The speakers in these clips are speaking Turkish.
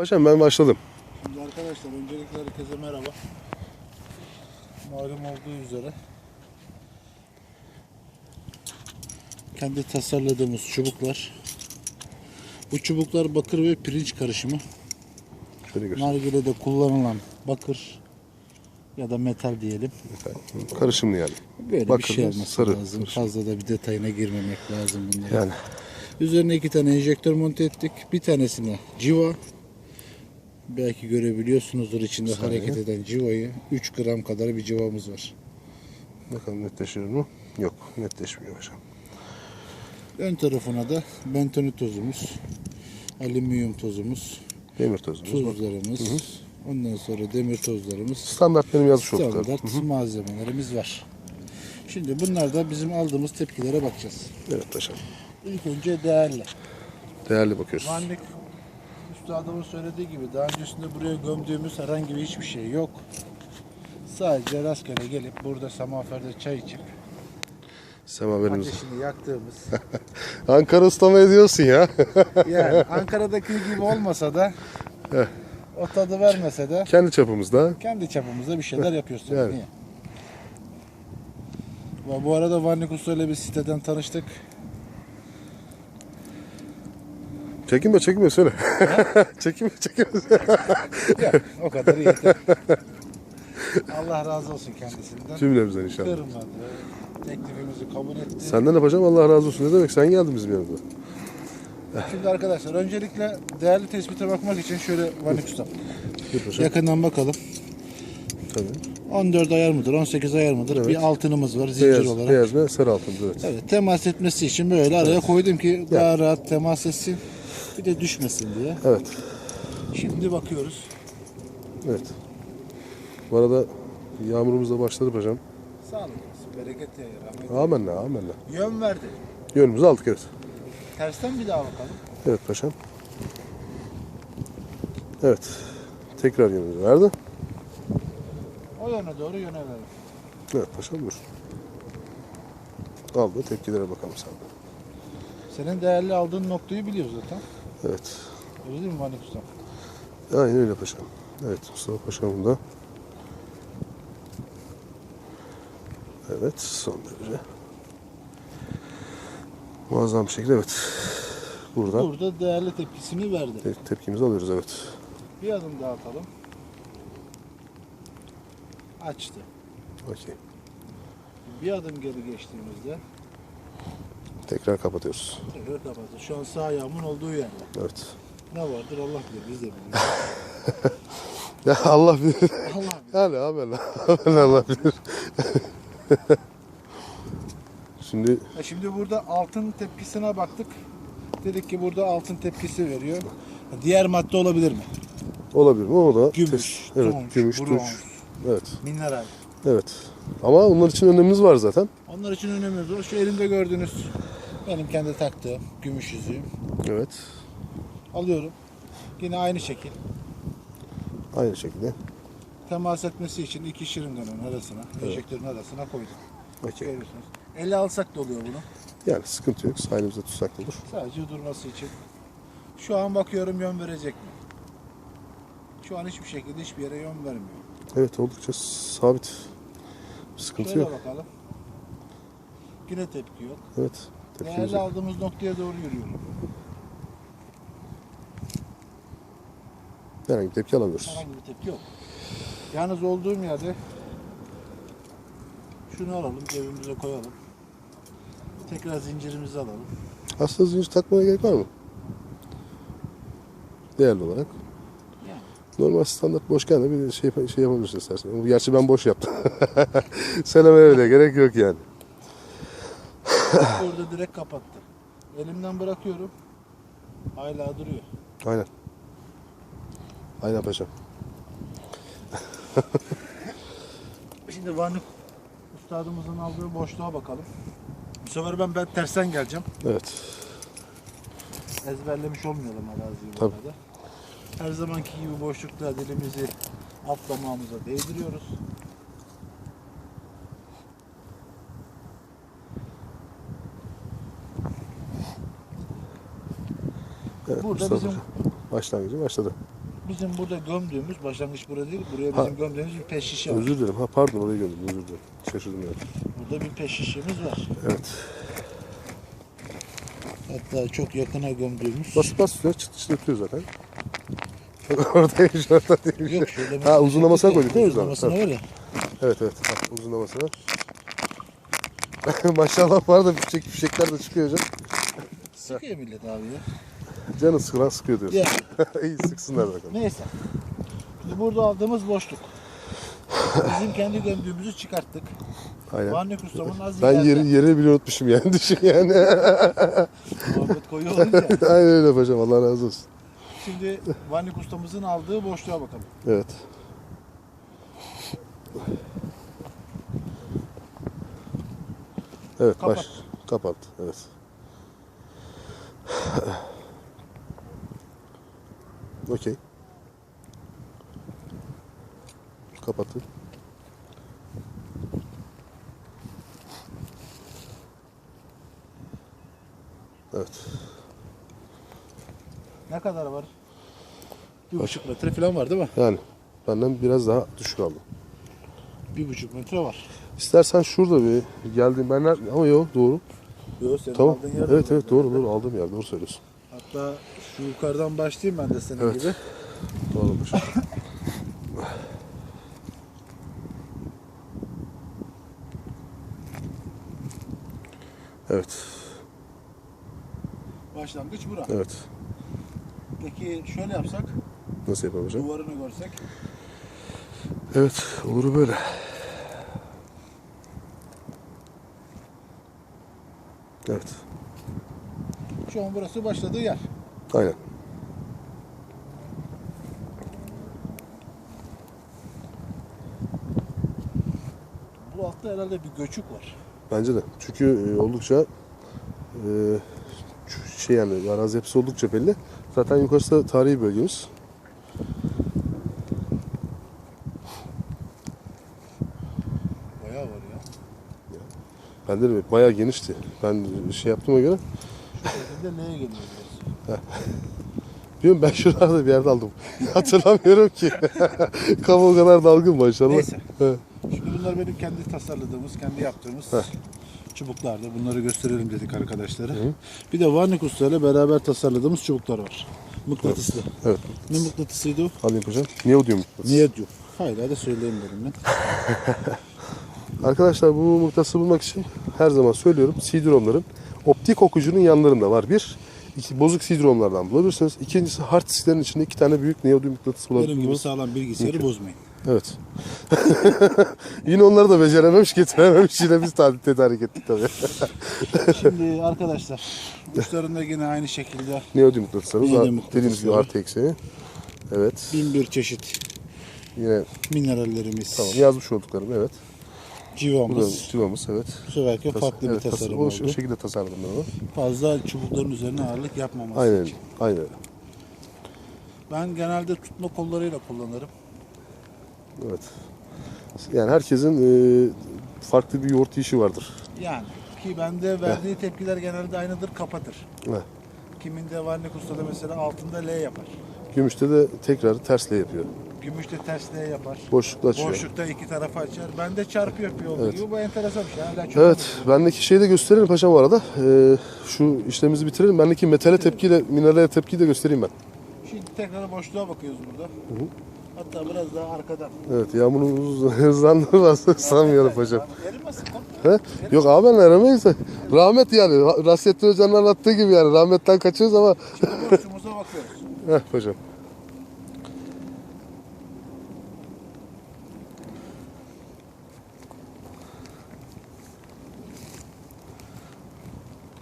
Paşam ben başladım. Şimdi arkadaşlar öncelikle herkese merhaba. Malum olduğu üzere kendi tasarladığımız çubuklar. Bu çubuklar bakır ve pirinç karışımı. Şöyle gör. Nargile'de kullanılan bakır ya da metal diyelim. Karışımlı yani. Böyle Bakır bir şey olması sarı lazım. karışım. Fazla da bir detayına girmemek lazım bunların. Yani Üzerine iki tane enjektör monte ettik. Bir tanesine civa. Belki görebiliyorsunuzdur içinde Saniye. hareket eden civayı. 3 gram kadar bir civamız var. bakalım netleşiyor mu? Yok netleşmiyor paşam. Ön tarafına da bentonit tozumuz, alüminyum tozumuz, Demir tozumuz tuzlarımız, ondan sonra demir tozlarımız, Standart benim yazmış olduklarım. standart malzemelerimiz var. Şimdi bunlar da bizim aldığımız tepkilere bakacağız. Evet paşam. İlk önce değerli. Değerli bakıyoruz. Vanlik üstadımın söylediği gibi daha öncesinde buraya gömdüğümüz herhangi bir hiçbir şey yok. Sadece rastgele gelip burada semaferde çay içip Semaverimiz. ateşini yaktığımız Ankara ıslama ediyorsun ya. yani Ankara'daki gibi olmasa da o tadı vermese de Kendi çapımızda. kendi çapımızda bir şeyler yapıyoruz. tabii. Yani. Niye? Bu arada Vanlik Usta ile bir siteden tanıştık. Çekinme çekinme söyle. çekinme çekinme. Yok, o kadar iyi. Allah razı olsun kendisinden. Cümlemizden inşallah. Kırmadı. Teklifimizi kabul etti. Senden de paşam Allah razı olsun. Ne demek sen geldin bizim yanımıza. Şimdi arkadaşlar öncelikle değerli tespite bakmak için şöyle Vanik Usta. Yakından bakalım. Tabii. 14 ayar mıdır, 18 ayar mıdır? Evet. Bir altınımız var zincir Beyaz, olarak. beyaz ve sarı altın. Evet. Evet, temas etmesi için böyle araya koydum ki daha rahat temas etsin. Bir de düşmesin diye. Evet. Şimdi bakıyoruz. Evet. Bu arada yağmurumuz da başladı paşam. Sağlık olsun, bereket yayır. rahmet. Amenna amenna. Yön verdi. Yönümüzü aldık evet. Tersten bir daha bakalım. Evet paşam. Evet. Tekrar yönümüzü verdi. O yöne doğru yönelelim. Evet paşam buyur. Aldı. Tepkilere bakalım sen de. Senin değerli aldığın noktayı biliyoruz zaten. Evet. Öyle değil mi Vanik Usta? Aynen öyle paşam. Evet Mustafa paşamın da. Evet son derece. Muazzam bir şekilde evet. Burada Burada değerli tepkisini verdi. te- tepkimizi alıyoruz evet. Bir adım daha atalım. Açtı. Okey. Bir adım geri geçtiğimizde Tekrar kapatıyoruz. tekrar kapattı. Şu an sağ ayağımın olduğu yerde. Evet. Ne vardır Allah bilir biz de bilmiyoruz. Ya Allah bilir. Allah bilir. Yani amenna. Amenna Allah bilir. Şimdi Ha şimdi burada altın tepkisine baktık. Dedik ki burada altın tepkisi veriyor. Diğer madde olabilir mi? olabilir mi? O da Gümüş, Evet, tunç, gümüş, tunç. Evet. mineral. Evet. Ama onlar için önlemimiz var zaten. Onlar için önemli var. Şu elimde gördüğünüz benim kendi taktığım gümüş yüzüğüm. Evet. Alıyorum. Yine aynı şekil. Aynı şekilde. Temas etmesi için iki şırınganın arasına, enjektörün arasına koydum. Okey. Görüyorsunuz. Elle alsak da oluyor bunu. Yani sıkıntı yok. Sahilimizde tutsak da olur. Sadece durması için. Şu an bakıyorum yön verecek mi? Şu an hiçbir şekilde hiçbir yere yön vermiyor. Evet oldukça sabit. Sıkıntı Şöyle yok. bakalım. Yine tepki yok. Evet. Değerli aldığımız noktaya doğru yürüyorum. Herhangi bir tepki alamıyoruz. Herhangi bir tepki yok. Yalnız olduğum yerde şunu alalım, cebimize koyalım. Tekrar zincirimizi alalım. Aslında zincir takmaya gerek var mı? Değerli olarak. Yani. Normal standart boşken de bir şey, şey yapabilirsin istersen. Gerçi ben boş yaptım. Söylemeye bile gerek yok yani. Orada direkt kapattı. Elimden bırakıyorum. Hala duruyor. Aynen. Aynen paşam. Şimdi Vanlık ustadımızın aldığı boşluğa bakalım. Bu sefer ben, ben tersten geleceğim. Evet. Ezberlemiş olmayalım araziyi Tabii. arada. Her zamanki gibi boşlukta dilimizi alt damağımıza değdiriyoruz. Burada Mustafa bizim. Başlangıcı başladı. bizim burada gömdüğümüz, başlangıç burada değil, buraya Ha. bizim gömdüğümüz bir peş şişe var. Özür dilerim. Ha pardon oraya gördüm. Özür dilerim. Şaşırdım yani. Burada bir peş şişemiz var. Evet. Hatta çok yakına gömdüğümüz. Basit basit üstüne çıt çıt ötüyor zaten. Oradaymış orada değil. Yok şöyle Ha, uzunlamasına koyduk değil mi? Uzunlamasına var ya. Evet evet. Ha, uzunlamasına. Maşallah var da fişek, fişekler de çıkıyor hocam. Sıkıyor millet abi ya. Canı sıkılan sıkıyor diyorsun. Ya İyi sıksınlar bakalım. neyse. Şimdi burada aldığımız boşluk. Bizim kendi gömdüğümüzü çıkarttık. Aynen. Vanlık ustamın az Ben yeri, yeri bile unutmuşum yani düşün yani. Muhabbet koyu olunca. Aynen öyle hocam Allah razı olsun. Şimdi Vanlık ustamızın aldığı boşluğa bakalım. Evet. Evet Kapat. baş. Kapat. Evet. Okey. Kapattı. Evet. Ne kadar var? Bir buçuk metre falan var değil mi? Yani benden biraz daha düşük aldım. Bir buçuk metre var. İstersen şurada bir geldim ben ama yok doğru. Yok senin Tamam. aldığın yer Evet evet doğru doğru aldım yer doğru söylüyorsun. Hatta yukarıdan başlayayım ben de senin Evet. gibi. Doğrudur. evet. Başlangıç bura. Evet. Peki şöyle yapsak, Nasıl hocam? duvarını görsek. Evet olur böyle. Evet. Şu an burası başladığı yer. Aynen. Bu altta herhalde bir göçük var. Bence de. Çünkü e, oldukça e, şey yani arazi hepsi oldukça belli. Zaten yukarısı da tarihi bölgemiz. Bayağı var ya. Ben dedim bayağı genişti. Ben şey yaptığıma göre Şu şekilde neye geliyor Biliyorum ben şuralarda bir yerde aldım. Hatırlamıyorum ki. Kadar dalgın maşallah. Neyse. He. Şimdi bunlar benim kendi tasarladığımız, kendi yaptığımız çubuklardı. Bunları gösterelim dedik arkadaşlara. Bir de Varnik Usta ile beraber tasarladığımız çubuklar var. Mıknatıslı. Evet. Ne mıknatısıydı o? Alayım hocam. Neodyum. Niye diyor? Hala da söyleyeyim dedim ben. Arkadaşlar bu mıknatısı bulmak için her zaman söylüyorum. CD-ROM'ların optik okuyucunun yanlarında var. Bir, iki, bozuk CD-ROM'lardan bulabilirsiniz. İkincisi hard disklerin içinde iki tane büyük neodyum mıknatıs Benim gibi bulabilirsiniz. sağlam bilgisayarı bozmayın. Evet. Yine onları da becerememiş, getirememiş. Yine biz tadik tedarik ettik tabii. Şimdi arkadaşlar uçlarında yine aynı şekilde neodyum mıknatıslarımız. Dediğimiz gibi artı eksi. Evet. bin bir çeşit Yine minerallerimiz, tamam yazmış olduklarım evet. Civamız. civamız evet. Bu seferki Tas- farklı evet, bir tas- tasarım o oldu. şekilde tasarladım ben onu. Fazla çubukların üzerine ağırlık yapmaması Aynen, için. aynen. Ben genelde tutma kollarıyla kullanırım. Evet. Yani herkesin e, farklı bir yoğurt işi vardır. Yani ki bende verdiği tepkiler genelde aynıdır, kapatır. Heh. Kiminde Varnik Usta'da mesela altında L yapar. Gümüşte de tekrar tersle yapıyor. Gümüşte ters L yapar. Boşlukta açıyor. Boşlukta iki tarafı açar. Bende çarpı yapıyor olduğu Evet. gibi. Bu enteresan bir şey. Hala çok Evet, bendeki şeyi de gösterelim paşam bu arada. Ee, şu işlemimizi bitirelim. Bendeki metale tepkiyle, minerale tepkiyi de göstereyim ben. Şimdi tekrar boşluğa bakıyoruz burada. Hatta biraz daha arkadan. Evet, yağmurumuz hızlandırmazsa sanmıyorum paşam. Erimesin. He? Yok abi ben da. Rahmet yani. Rasrettin Hoca'nın anlattığı gibi yani. Rahmetten kaçıyoruz ama. Şimdi boşluğumuza bakıyoruz. Heh paşam.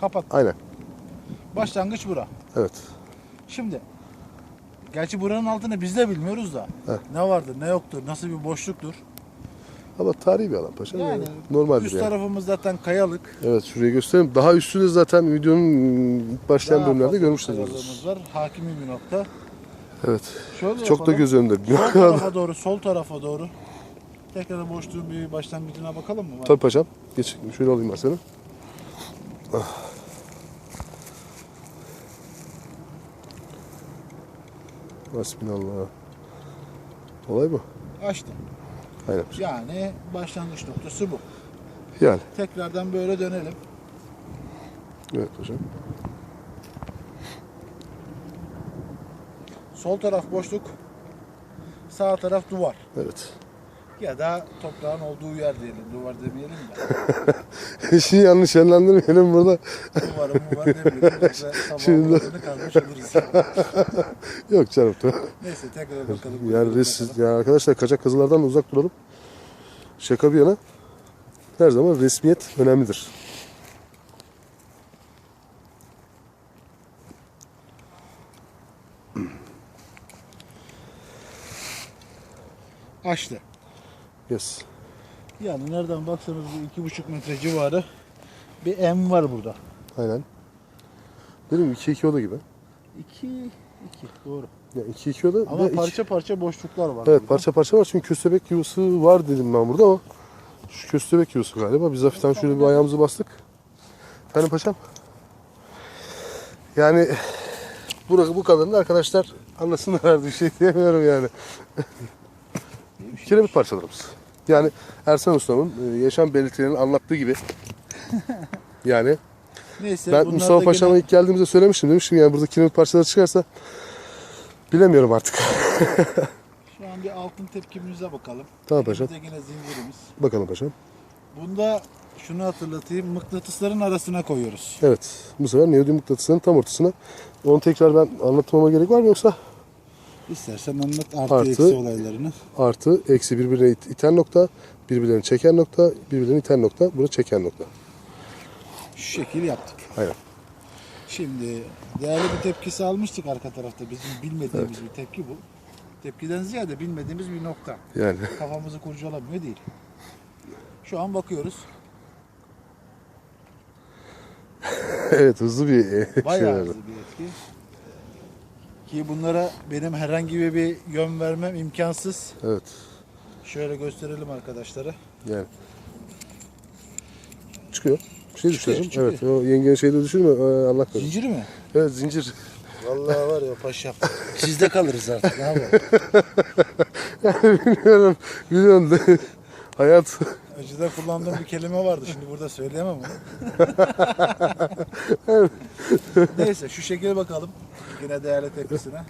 Kapat. Aynen. Başlangıç bura. Evet. Şimdi Gerçi buranın altını biz de bilmiyoruz da. Heh. Ne vardır, ne yoktur, nasıl bir boşluktur. Ama tarihi bir alan paşam. Yani Yani, Normaldir üst yani. tarafımız zaten kayalık. Evet şurayı göstereyim. Daha üstünde zaten videonun başlayan Daha bölümlerde kayalığımız var. Hakimi bir nokta. Evet. Şöyle Çok da yapalım. göz önünde. Sol tarafa doğru, sol tarafa doğru. Tekrar boşluğun bir başlangıcına bakalım mı? Tabii paşam. Geç. Şöyle alayım ben seni. Ah. Hasbinallah. Olay bu. Açtım. Aynen. Yani başlangıç noktası bu. Yani. Tekrardan böyle dönelim. Evet hocam. Sol taraf boşluk. Sağ taraf duvar. Evet. Ya da toprağın olduğu yer diyelim. Duvar demeyelim de. İşi yanlış yönlendirmeyelim burada. Duvarı muvar demeyelim. Yoksa Şimdi- Şimdi... kalmış oluruz. Yok canım. Neyse tekrar bakalım. Yani, res, yani arkadaşlar kaçak kazılardan da uzak duralım. Şaka bir yana her zaman resmiyet önemlidir. Açtı. Yes. Yani nereden baksanız bu iki buçuk metre civarı bir M var burada. Aynen. Dedim 2-2 oda gibi. İki, iki doğru. Yani 2-2 oda. Ama ve iki- parça parça boşluklar var. Evet burada. parça parça var çünkü köstebek yuvası var dedim ben burada ama şu köstebek yuvası galiba. Biz hafiften şöyle bir ayağımızı bastık. Efendim paşam? Yani bu, bu kadarını arkadaşlar anlasınlar bir şey diyemiyorum yani. Kiremit parçalarımız. Yani Ersan Usta'nın e, yaşam belirtilerini anlattığı gibi. Yani Neyse ben Mustafa Paşa'ma gene- ilk geldiğimizde söylemiştim demiştim yani burada kiremit parçaları çıkarsa bilemiyorum artık. Şu an bir altın tepkimize bakalım. Tamam paşam. Elimizde zincirimiz. Bakalım paşam. Bunda şunu hatırlatayım. Mıknatısların arasına koyuyoruz. Evet. Bu sefer neodyum mıknatısının tam ortasına. Onu tekrar ben anlatmama gerek var mı yoksa İstersen anlat artı, Artı. eksi olaylarını. artı eksi birbirine it- iten nokta, birbirlerini çeken nokta, birbirlerini iten nokta, bunu çeken nokta. Şu şekil yaptık. Aynen. Şimdi değerli bir tepkisi almıştık arka tarafta. Bizim bilmediğimiz bir tepki bu. Tepkiden ziyade bilmediğimiz bir nokta. Yani Kafamızı kurcalamıyor değil. Şu an bakıyoruz. evet hızlı bir e, şey Bayağı verdi. hızlı bir etki. Ki bunlara benim herhangi bir yön vermem imkansız. Evet. Şöyle gösterelim arkadaşlara. Yani. Çıkıyor. Bir şey Çıkıyor, çıkıyor. Evet. O yengenin şeyde düşürme. Ee, Allah korusun. Zincir mi? Evet zincir. Vallahi var ya paşam. Sizde kalırız artık. Ne yapalım? Biliyorum. da Hayat. Önceden kullandığım bir kelime vardı. Şimdi burada söyleyemem onu. Neyse şu şekilde bakalım. Yine değerli tepkisine.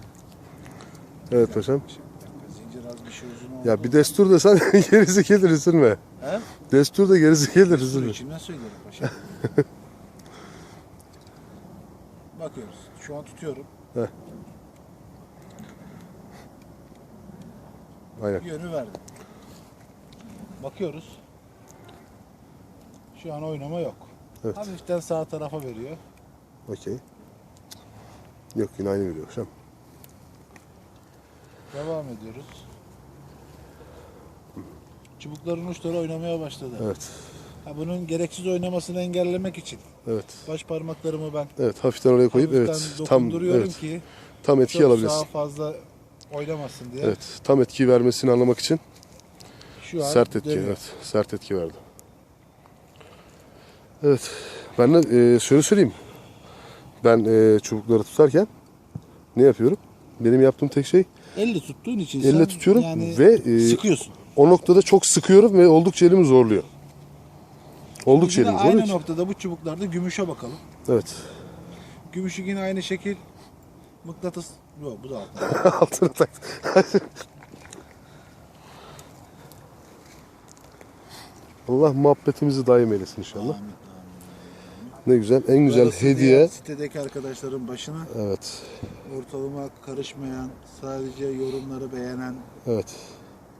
Evet paşam. Zincir az bir şey uzun oldu. Ya bir destur desen gerisi gelir üzülme. He? Destur da gerisi gelir üzülme. içimden söylerim paşam. Bakıyoruz. Şu an tutuyorum. Aynen. Yönü verdim. Bakıyoruz. Şu an oynama yok. Evet. Hafiften sağ tarafa veriyor. Okey. Yok yine aynı veriyor paşam. Devam ediyoruz. Çubukların uçları oynamaya başladı. Evet. Ha, bunun gereksiz oynamasını engellemek için Evet. baş parmaklarımı ben Evet hafiften oraya koyup evet tam evet, ki tam etki alabilirsin. sağa fazla oynamasın diye. Evet. Tam etki vermesini anlamak için Şu an sert etki dönüyor. evet. Sert etki verdi. Evet. Ben de e, şöyle söyleyeyim. Ben e, çubukları tutarken ne yapıyorum? Benim yaptığım tek şey Elle tuttuğun için Elle sen tutuyorum yani ve, e, sıkıyorsun. o noktada çok sıkıyorum ve oldukça elimi zorluyor. Oldukça de elimi zorluyor. aynı noktada bu çubuklarda gümüşe bakalım. Evet. Gümüşü yine aynı şekil mıknatıs yok bu da altında. Altına tak. Allah muhabbetimizi daim eylesin inşallah. Amin. Ne güzel, en güzel Burası hediye. Sitedeki arkadaşların başına Evet, ortalıma karışmayan, sadece yorumları beğenen, evet.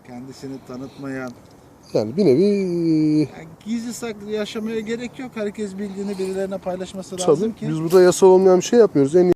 kendisini tanıtmayan, Yani bir nevi yani gizli saklı yaşamaya gerek yok. Herkes bildiğini birilerine paylaşması lazım tabii ki. biz burada yasal olmayan bir şey yapmıyoruz. En